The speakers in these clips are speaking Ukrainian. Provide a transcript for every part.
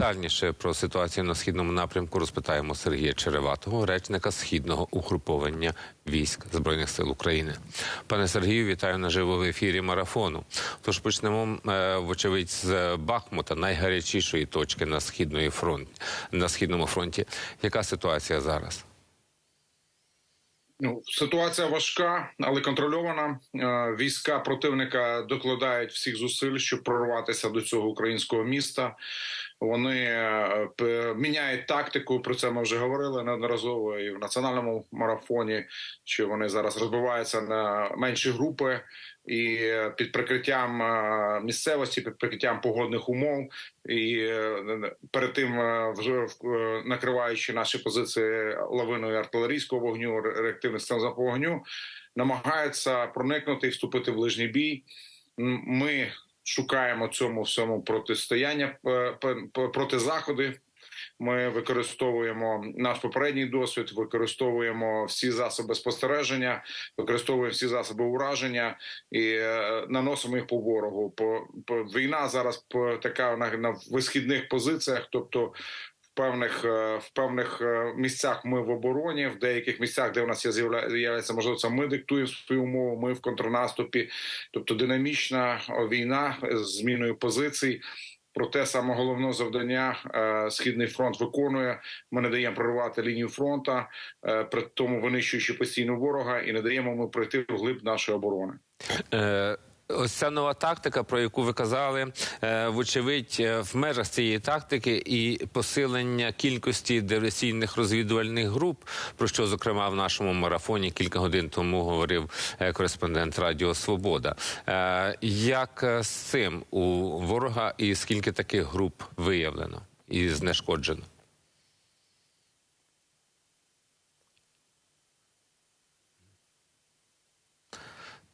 Детальніше про ситуацію на східному напрямку розпитаємо Сергія Череватого, речника східного угруповання військ збройних сил України. Пане Сергію, вітаю наживо в ефірі марафону. Тож почнемо, е, вочевидь, з Бахмута, найгарячішої точки на східної фронт на східному фронті. Яка ситуація зараз? Ну, ситуація важка, але контрольована. Е, Війська противника докладають всіх зусиль, щоб прорватися до цього українського міста. Вони е, міняють тактику. Про це ми вже говорили неодноразово і в національному марафоні. Що вони зараз розбиваються на менші групи, і е, під прикриттям е, місцевості, під прикриттям погодних умов, і перед тим вже накриваючи наші позиції лавиною артилерійського вогню, ре- реактивних систем вогню, намагаються проникнути і вступити в ближній бій. Ми шукаємо цьому всьому протистояння проти п- п- Ми використовуємо наш попередній досвід, використовуємо всі засоби спостереження, використовуємо всі засоби ураження і е, наносимо їх по ворогу. По, по війна зараз по така на, на висхідних позиціях, тобто. Певних е, в певних е, місцях ми в обороні, в деяких місцях, де у нас є з'явля- з'являється можливість, ми диктуємо свою умову. Ми в контрнаступі, тобто динамічна е, війна з зміною позицій. Проте саме головне завдання східний фронт виконує. Ми не даємо проривати лінію фронту, при тому винищуючи постійно ворога, і не даємо ми пройти вглиб нашої оборони. Ось ця нова тактика, про яку ви казали, е, вочевидь, е, в межах цієї тактики і посилення кількості диверсійних розвідувальних груп, про що зокрема в нашому марафоні кілька годин тому говорив е, кореспондент Радіо Свобода. Як з цим у ворога і скільки таких груп виявлено і знешкоджено?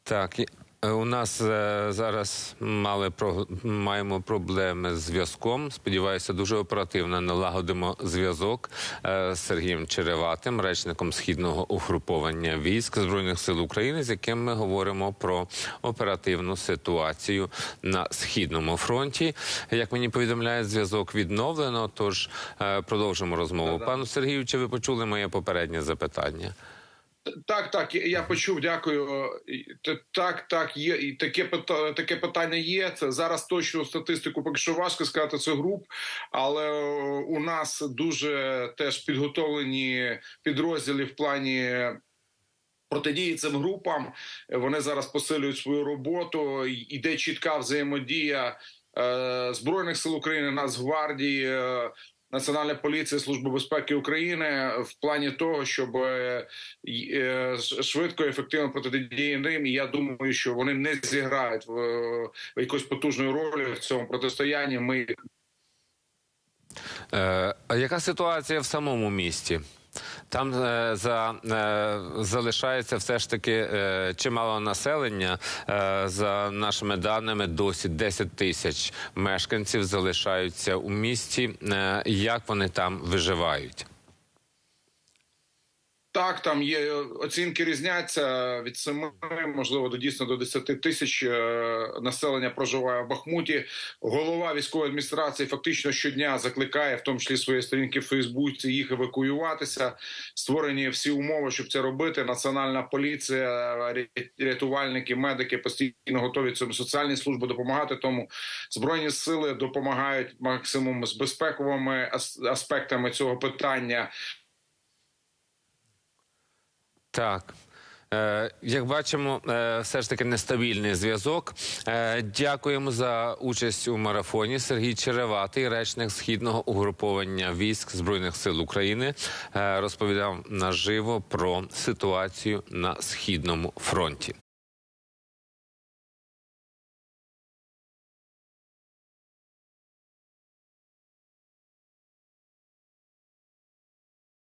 Так, у нас е, зараз мали маємо проблеми з зв'язком. Сподіваюся, дуже оперативно налагодимо зв'язок е, з Сергієм Череватим, речником східного угруповання військ збройних сил України, з яким ми говоримо про оперативну ситуацію на східному фронті. Як мені повідомляють, зв'язок відновлено. Тож е, продовжимо розмову. Пану Сергію, чи ви почули моє попереднє запитання? Так, так, я- почув. Дякую. Так, так, є і таке пита- таке питання є. Це зараз точну статистику поки що важко сказати це груп, але е, у нас дуже теж підготовлені підрозділи в плані. Протидії цим групам вони зараз посилюють свою роботу. Іде чітка взаємодія е, збройних сил України, Нацгвардії, е, поліція Служби безпеки України в плані того, щоб е, е, швидко і ефективно протидії ним. І я думаю, що вони не зіграють в, в потужну роль в цьому протистоянні. Ми Е, а яка ситуація в самому місті? Там е, за, е, залишається все ж таки е, чимало населення. За нашими даними, досі 10 тисяч мешканців залишаються у місті. Як вони там виживають? Так, там є оцінки різняться від 7, можливо, до дійсно до 10 тисяч е, населення проживає в Бахмуті. Голова військової адміністрації фактично щодня закликає, в тому числі свої сторінки в Фейсбуці, їх евакуюватися. Створені всі умови, щоб це робити. Національна поліція, рятувальники, медики постійно готові цьому соціальні служби допомагати. Тому збройні сили допомагають максимум з безпековими аспектами цього питання. Так. Е, як бачимо, е, все ж таки нестабільний зв'язок. Е, дякуємо за участь у марафоні. Сергій Череватий, речник східного угруповання військ збройних сил України, розповідав наживо про ситуацію на східному фронті.